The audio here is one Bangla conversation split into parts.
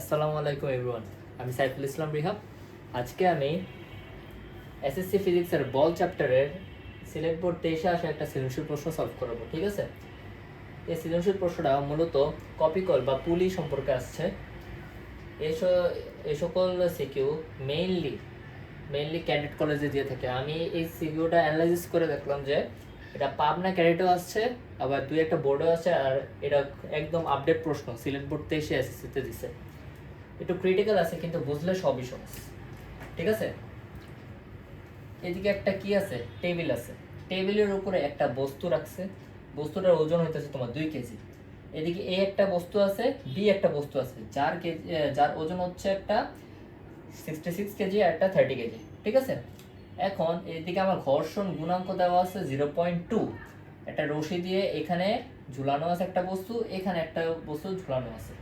আসসালামু আলাইকুম এভরিওয়ান আমি সাইফুল ইসলাম রিহাব। আজকে আমি এসএসসি ফিজিক্সের বল চ্যাপ্টারের সিলেক্ট বোর্ড তেইশে আসা একটা সৃজনশীল প্রশ্ন সলভ করাবো, ঠিক আছে? এই সৃজনশীল প্রশ্নটা মূলত কপি কল বা পুলি সম্পর্কে আসছে। এই সকল সিকিউ মেইনলি মেইনলি ক্যাডেট কলেজে দিয়ে থাকে। আমি এই সিকিউটা অ্যানালাইসিস করে দেখলাম যে এটা পাবনা ক্যাডেটও আসছে, আবার দুই একটা বোর্ডও আছে আর এটা একদম আপডেট প্রশ্ন সিলেট বোর্ড তেইশে এসএসসিতে দিছে। একটু ক্রিটিক্যাল আছে, কিন্তু বুঝলে সবই সহজ। ঠিক আছে? এদিকে একটা কি আছে? টেবিল আছে। টেবিলের উপরে একটা বস্তু রাখছে। বস্তুটার ওজন হইতেছে তোমার দুই কেজি। এদিকে এ একটা বস্তু আছে, বি একটা বস্তু আছে। যার কেজি যার ওজন হচ্ছে একটা সিক্সটি সিক্স কেজি আর একটা থার্টি কেজি। ঠিক আছে? এখন এদিকে আমার ঘর্ষণ গুণাঙ্ক দেওয়া আছে জিরো পয়েন্ট টু একটা রশি দিয়ে এখানে ঝুলানো আছে একটা বস্তু, এখানে একটা বস্তু ঝুলানো আছে।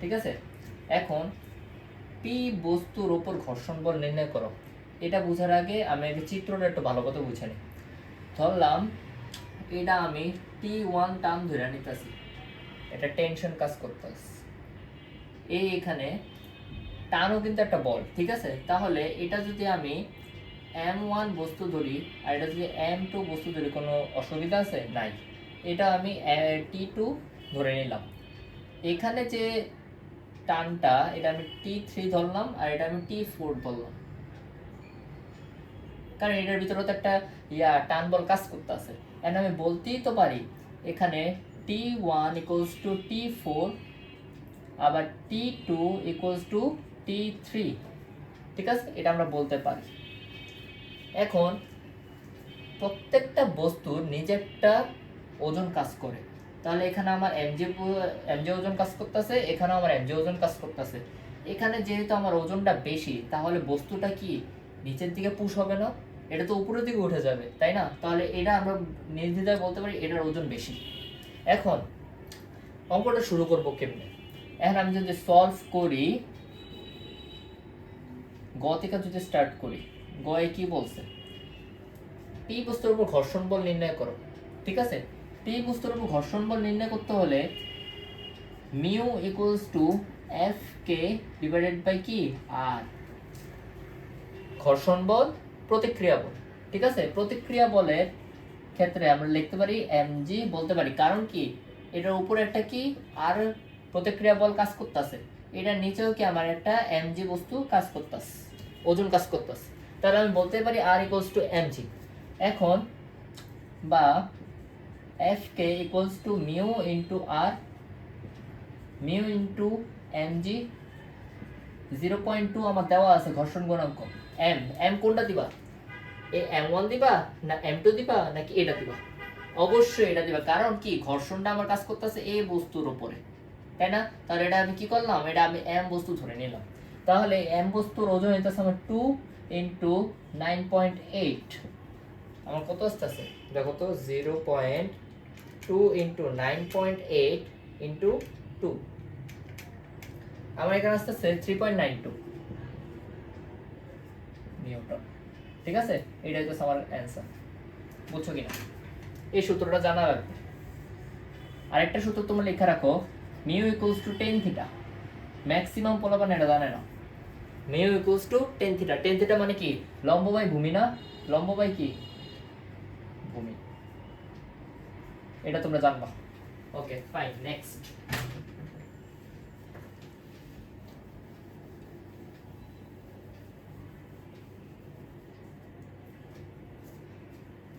ঠিক আছে? এখন পি বস্তুর ওপর ঘর্ষণ বল নির্ণয় করো। এটা বোঝার আগে আমি আগে চিত্রটা একটু ভালো করে বুঝে নিই। ধরলাম, এটা আমি টি ওয়ান টার্ম ধরে নিতেছি। এটা টেনশন কাজ করতেছে। এই এখানে টানও কিন্তু একটা বল, ঠিক আছে? তাহলে এটা যদি আমি এম ওয়ান বস্তু ধরি আর এটা যদি এম টু বস্তু ধরি, কোনো অসুবিধা আছে? নাই। এটা আমি টি টু ধরে নিলাম। এখানে যে টানটা, এটা আমি টি থ্রি ধরলাম আর এটা আমি টি ফোর ধরলাম কারণ এটার ভিতরে তো একটা, ইয়া টান বল কাজ করতে আছে আমি বলতেই তো পারি, এখানে T one equals to T four আবার T two equals to T three ঠিক আছে? এটা আমরা বলতে পারি। এখন, প্রত্যেকটা বস্তুর নিজেরটা ওজন কাজ করে। তাহলে এখানে আমার এমজি এমজি ওজন কাজ করতেছে এখানে আমার এমজি ওজন কাজ করতেছে। এখানে যেহেতু আমার ওজনটা বেশি, তাহলে বস্তুটা কি নিচের দিকে পুশ হবে না? এটা তো উপরের দিকে উঠে যাবে, তাই না? তাহলে এটা আমরা নির্দ্বিধায় বলতে পারি এটার ওজন বেশি। এখন, অঙ্কটা শুরু করব কেমনে? এখন আমি যদি সলভ করি, গ থেকে যদি স্টার্ট করি গয়ে কি বলছে? পি বস্তুর উপর ঘর্ষণ বল নির্ণয় করো, ঠিক আছে? পি বস্তুর উপর ঘর্ষণ বল নির্ণয় করতে হলে mu equals to F K divided by কি? আর ঘর্ষণ বল, প্রতিক্রিয়া বল। ঠিক আছে? প্রতিক্রিয়া বলের ক্ষেত্রে আমরা লিখতে পারি এমজি বলতে পারি। কারণ কি? এটার উপরে একটা কি? আর প্রতিক্রিয়া বল কাজ করতেছে। এটার নিচেও কি আমার একটা এমজি বস্তু কাজ করতেছে, ওজন কাজ করতেছে। তাহলে আমি বলতে পারি আর ইকুয়ালস টু এমজি এখন বা to mu into R mu into MG zero point two আমার দেওয়া আছে ঘর্ষণ গুণাঙ্ক। এম এম কোনটা দিবা? এ এম ওয়ান দিবা না এম টু দিবা নাকি এটা দিবা? অবশ্যই এটা দিবা, কারণ কি? ঘর্ষণটা আমার কাজ করতেছে এই বস্তুর উপরে। তাই না? তাহলে এটা আমি কি করলাম? এটা আমি এম বস্তু ধরে নিলাম। তাহলে এম বস্তুর ওজন হইতেছে আমার two into nine point eight আমার কত আসতেছে? দেখো তো zero point two into nine point eight into two আমার এখানে আসতেছে three point nine two newton ঠিক আছে? এটাই তো আমার অ্যান্সার বুঝছ কিনা? এই সূত্রটা জানা লাগবে। আরেকটা সূত্র তোমরা লেখা রাখো mu equals to tan theta maximum পোলাপান এটা জানে না। Mu equals to tan theta tan theta মানে কি? লম্ব বাই ভূমি না? লম্ব বাই কি ভূমি এটা তোমরা জানবা। ওকে ফাইন নেক্সট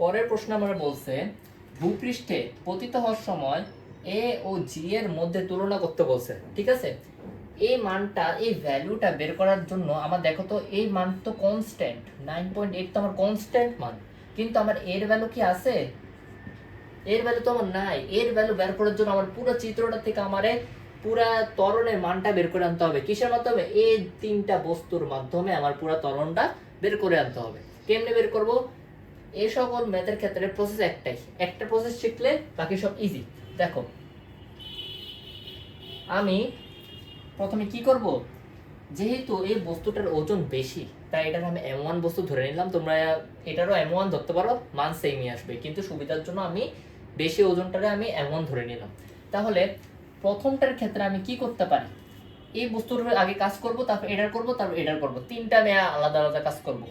পরের প্রশ্ন আমরা বলছে, ভূপৃষ্ঠে পতিত হওয়ার সময় এ ও জি এর মধ্যে তুলনা করতে বলছে, ঠিক আছে? এই মানটা, এই ভ্যালুটা বের করার জন্য আমার দেখো তো, এই মান তো কনস্ট্যান্ট নাইন পয়েন্ট এইট তো আমার কনস্ট্যান্ট মান। কিন্তু আমার এর ভ্যালু কি আছে? এর ভ্যালু তো আমার নাই। এর ভ্যালু বের করার জন্য আমার পুরো চিত্রটা থেকে আমারে পুরা তরণের মানটা বের করে আনতে হবে। কিসের মাধ্যমে? এই তিনটা বস্তুর মাধ্যমে আমার পুরো তরণটা বের করে আনতে হবে। কেমনে বের করব? এই সকল ম্যাথের ক্ষেত্রে প্রসেস একটাই। একটা প্রসেস শিখলে বাকি সব ইজি দেখো। আমি প্রথমে কি করব? যেহেতু এই বস্তুটার ওজন বেশি, তাই এটাকে আমি এম ওয়ান বস্তু ধরে নিলাম। তোমরা এটারও এম ওয়ান ধরতে পারো। মান সেমই আসবে। কিন্তু সুবিধার জন্য আমি বেশি ওজনটারে আমি এমন ধরে নিলাম। তাহলে প্রথমটার ক্ষেত্রে আমি কি করতে পারি? এই বস্তুর আগে কাজ করব, তারপর এটার করব, তারপর এটার করব। তিনটা আমি আলাদা আলাদা কাজ করব।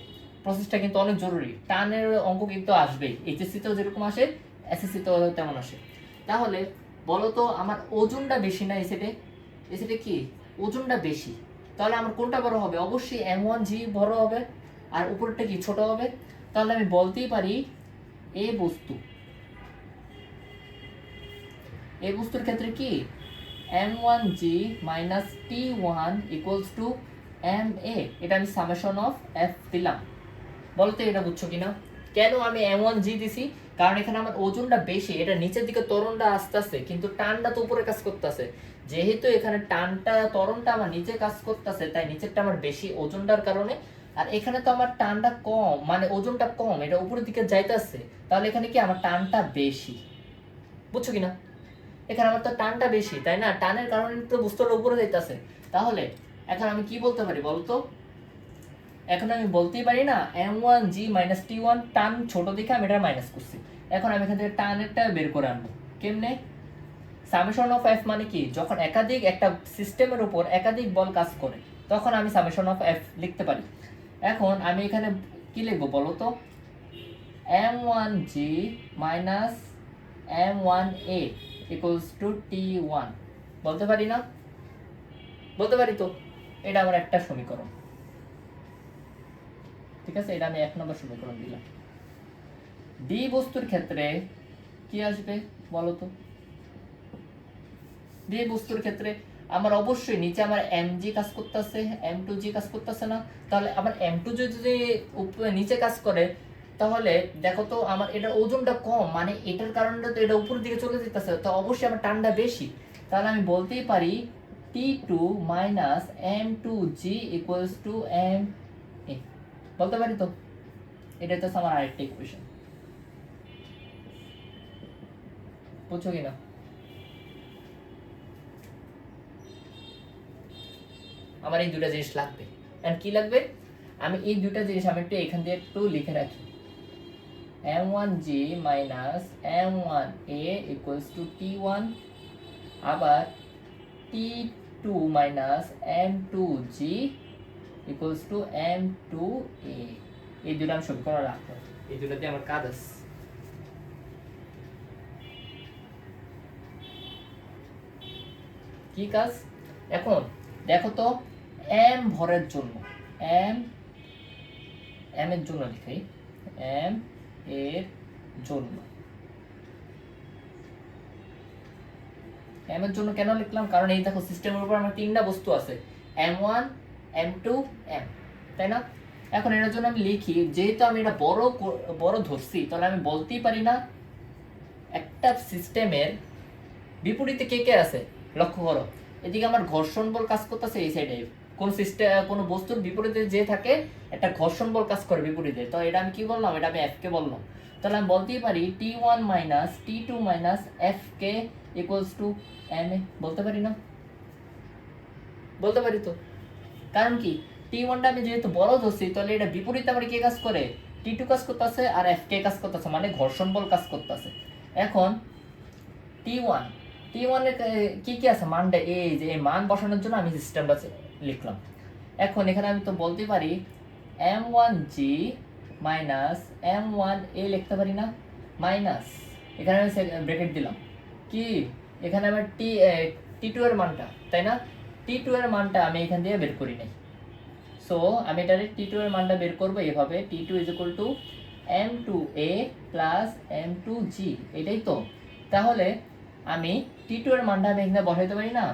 প্রসেসটা কিন্তু অনেক জরুরি। টানের অঙ্ক কিন্তু আসবেই। এইচএসসিতেও যেরকম আসে এসএসসিতেও তেমন আসে। তাহলে বলো তো আমার ওজনটা বেশি না এসেটে এসেটে কি? ওজনটা বেশি। তাহলে আমার কোনটা বড় হবে? অবশ্যই এম ওয়ান জি বড় হবে। আর উপরটা কি? ছোট হবে। তাহলে আমি বলতেই পারি এ বস্তু। এই বস্তুর ক্ষেত্রে কি? M one G minus T one equals to M A এটা আমি সামেশন অফ এফ দিলাম। বলতে এটা বুঝছ কিনা? কেন আমি এম ওয়ান জি দিছি? কারণ এখানে আমার ওজনটা বেশি, এটা নিচের দিকে ত্বরণটা আসতেছে কিন্তু টানটা তো উপরে কাজ করতেছে। যেহেতু এখানে টানটা তরণটা আমার নিচে কাজ করতেছে, তাই নিচেরটা আমার বেশি ওজনটার কারণে। আর এখানে তো আমার টানটা কম মানে ওজনটা কম, এটা উপরের দিকে যাইতেছে, তাহলে এখানে কি আমার টানটা বেশি? বুঝছ কিনা? এখানে আমার তো টানটা বেশি, তাই না? টানের কারণে তো বস্তুটা উপরে যাইতেছে। তাহলে, এখন আমি কি বলতে পারি বলতো এখন আমি বলতেই পারি না M one G minus T one টান ছোট দেখে আমি এটা মাইনাস করছি। এখন আমি এখান থেকে টানেরটা বের করে আনব। কেমনে? সামেশন অফ এফ মানে কি? যখন একাধিক একটা সিস্টেমের উপর একাধিক বল কাজ করে, তখন আমি সামেশন অফ এফ লিখতে পারি। এখন আমি এখানে কি লিখব বলো তো? M one G minus M one A equals to T বলতে পারি না? বলতে পারি তো? এটা আমার একটা সমীকরণ। ঠিক আছে? এটা আমি এক নম্বর সমীকরণ দিলাম। ডি বস্তুর ক্ষেত্রে কি আসবে বলো তো ডি বস্তুর ক্ষেত্রে আমার অবশ্যই নিচে আমার এম জি কাজ করতেছে এম টু জি কাজ করতেছে না। তাহলে আমার এম টু যদি নিচে কাজ করে তাহলে দেখো তো আমার এটা ওজনটা কম মানে এটার কারণে তো এটা উপরের দিকে চলে যেতেছে, তো অবশ্যই আমার টানটা বেশি। তাহলে আমি বলতেই পারি T two minus M two G equals to M A বলতে পারি তো? এটা তো আমার আরেকটা ইকুয়েশন বুঝছ কিনা? আমার এই দুটা জিনিস লাগবে। এন্ড কি লাগবে? আমি এই দুটা জিনিস আমি একটু এখান দিয়ে একটু লিখে রাখি। M one G minus M one A equals to T one আবার T two minus M two G equals to M two A এই দুটো আমি সমীকরণ রাখব। এই দুটো দিয়ে আমার কাজ আছে। কি কাজ? এখন দেখো তো এম ভরের জন্য এম এম এর জন্য লিখি এম এর জন্য। এম এর জন্য কেন লিখলাম? কারণ এই দেখো সিস্টেমের উপর আমার তিনটা বস্তু আছে। M one M two M তাই না? এখন এটার জন্য আমি লিখি, যেহেতু আমি এটা বড় বড় ধরছি, তাহলে আমি বলতেই পারি না একটা সিস্টেমের বিপরীতে কে কে আছে? লক্ষ্য করো, এদিকে আমার ঘর্ষণ বল কাজ করতেছে এই সাইডে কোন সিস্টেম কোন বস্তুর বিপরীতে যে থাকে একটা ঘর্ষণ বল কাজ করে বিপরীতে। তো এটা আমি কি বললাম? এটা আমি এফকে বললাম। তাহলে আমি বলতেই পারি T one minus T two minus F K equals to M A বলতে পারি না? বলতে পারি তো। কারণ কি? টি ওয়ানটা আমি যেহেতু বড় ধরছি তাহলে এটা বিপরীতে আমার কে কাজ করে? টি টু কাজ করতেছে আর এফ কে কাজ করতেছে মানে ঘর্ষণ বল কাজ করতেছে। এখন টি ওয়ান টি ওয়ানের কি কি আছে? মানটা এই যে এই মান বসানোর জন্য আমি সিস্টেমটা লিখলাম। এখন এখানে আমি তো বলতে পারি M one G minus M one A লিখতে পারি না? মাইনাস এখানে আমি ব্রেকেট দিলাম। কি? এখানে আমার টি টি টু এর মানটা, তাই না? টি টু এর মানটা আমি এখান দিয়ে বের করি নাই। সো আমি এটার টি টু এর মানটা বের করব এভাবে। T two is equal to M two A plus M two G এটাই তো। তাহলে আমি টি টু এর মানটা আমি এখানে বসাইতে পারি না?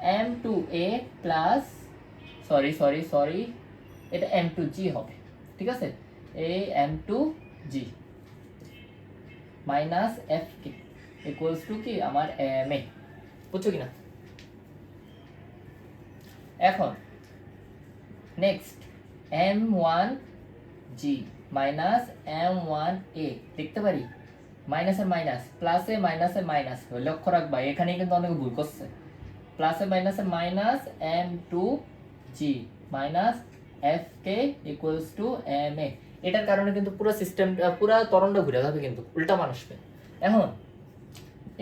M two A plus sorry sorry sorry এটা এম টু জি হবে, ঠিক আছে? A M two G minus F K equals to কি? আমার এম এ বুঝছ কিনা? এখন next M one G minus M one A লিখতে পারি? মাইনাসে মাইনাস প্লাসে মাইনাসে মাইনাস লক্ষ্য রাখবা এখানে কিন্তু অনেক ভুল করছে। প্লাসে মাইনাসে minus M two G minus F K equals to M A এটার কারণে কিন্তু পুরো সিস্টেম পুরো তরণটা ঘুরে যাবে কিন্তু, উল্টা মানুষবে এখন,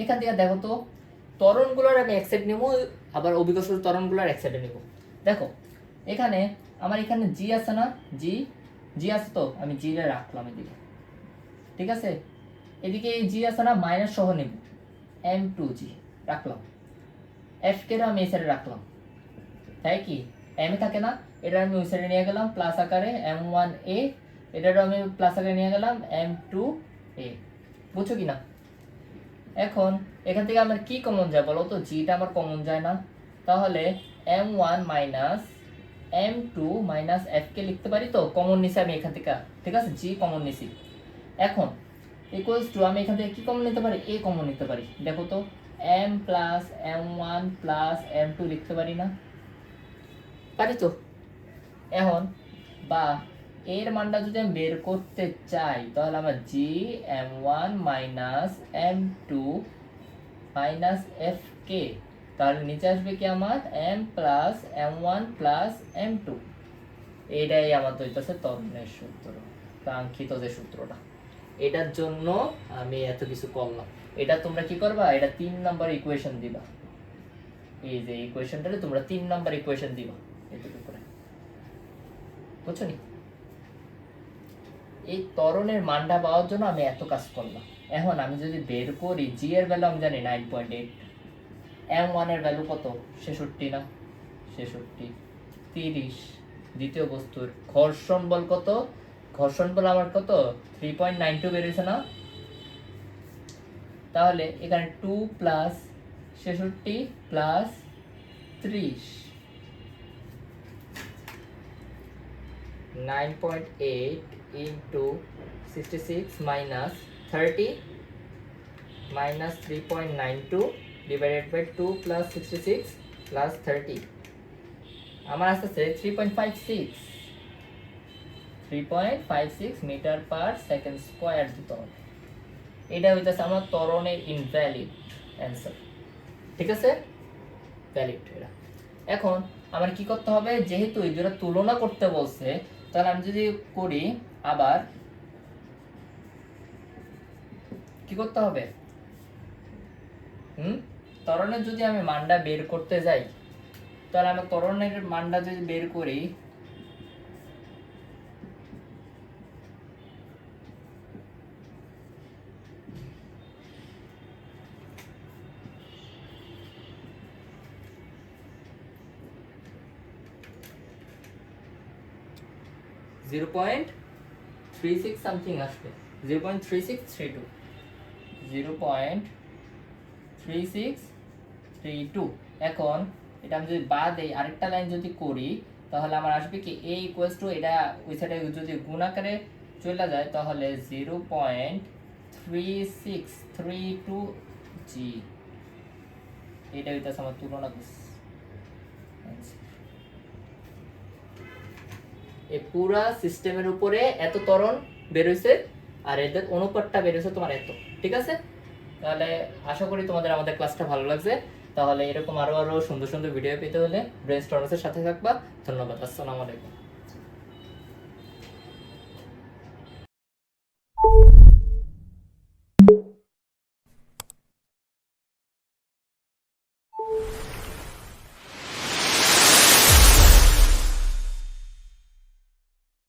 এখান থেকে দেখো তো তরণগুলোর আমি এক সাইড নেব, আবার অভিকর্ষ ত্বরণগুলোর এক সাইডে নিব। দেখো, এখানে আমার এখানে জি আছে না জি জি আছে তো, আমি জি রে রাখলাম এদিকে। ঠিক আছে? এদিকে এই জি আছে না মাইনাস সহ নেব। এম টু জি রাখলাম। এফ কে আমি এই সাইডে রাখলাম। তাই কি? এম থাকে না, এটা আমি ওই সাইডে নিয়ে গেলাম প্লাস আকারে এম ওয়ান এ এটারও আমি প্লাস আকারে নিয়ে গেলাম এম টু এ বুঝছ কি না এখন, এখান থেকে আমার কি কমন যায় বলো তো? জিটা আমার কমন যায় না। তাহলে M one minus M two minus F K লিখতে পারি তো? কমন নিছি আমি এখান থেকে। ঠিক আছে? জি কমন নিছি। এখন ইকুয়ালস টু আমি এখান থেকে কি কমন নিতে পারি? এ কমন নিতে পারি। দেখো তো। M plus M one plus M two লিখতে পারি না? পারি তো এখন বা এর মানটা যদি আমি বের করতে চাই তাহলে আমার G M one minus M two minus F K তাহলে নিচে আসবে কি আমার? M plus M one plus M two এটাই আমার হইতেছে তরণের সূত্র কাঙ্ক্ষিত যে সূত্রটা। এটার জন্য আমি এত কিছু করলাম। এটা তোমরা কি করবা? এটা তিন নাম্বার ইকুয়েশন দিবা। এই যে ইকুয়েশনটারে তোমরা তিন নাম্বার ইকুয়েশন দিবা। এটুকু করে। বুঝছ নি? এই তরণের মানটা পাওয়ার জন্য আমি এত কাজ করলাম। এখন আমি যদি বের করি জি এর ভ্যালু আমি জানি নাইন পয়েন্ট এইট এম ওয়ানের ভ্যালু কত? ছেষট্টি না? ছেষট্টি। তিরিশ। দ্বিতীয় বস্তুর ঘর্ষণ বল কত? ঘর্ষণ বল আমার কত? থ্রি পয়েন্ট নাইন টু বেরিয়েছে না? তাহলে এখানে টু প্লাস ছেষট্টি প্লাস ত্রিশ। Nine point eight into sixty six minus thirty minus three point nine two divided by two plus sixty six plus thirty আমার আসতেছে three point five six three point five six metre per second square দিতে হবে এটা হইতেছে আমার ত্বরণের ইনভ্যালিড অ্যান্সার ঠিক আছে? ভ্যালিড এটা। এখন আমার কি করতে হবে? যেহেতু এই দুটো তুলনা করতে বলছে, তাহলে আমি যদি করি আবার কি করতে হবে? হুম? ত্বরণের যদি আমি মানটা বের করতে যাই, তাহলে আমি তরণের মানটা যদি বের করি zero point three six something আসবে। Zero point three six three two zero point three six three two এখন এটা আমি যদি বাদ এই আরেকটা লাইন যদি করি, তাহলে আমার আসবে কি এ ইকুয়ালস টু এটা ওই সাইডে যদি গুণ আকারে চলে যায়, তাহলে zero point three six three two G এটা হইতেছে আমার তুলনা এই পুরা সিস্টেমের উপরে এত তরণ বেরোইছে আর এদের অনুপাতটা বেরোইছে তোমার এত, ঠিক আছে? তাহলে আশা করি তোমাদের আমাদের ক্লাসটা ভালো লাগছে। তাহলে এরকম আরও আরও সুন্দর সুন্দর ভিডিও পেতে হলে ব্রেন স্টর্মসের সাথে থাকবা। ধন্যবাদ, আসসালামু আলাইকুম।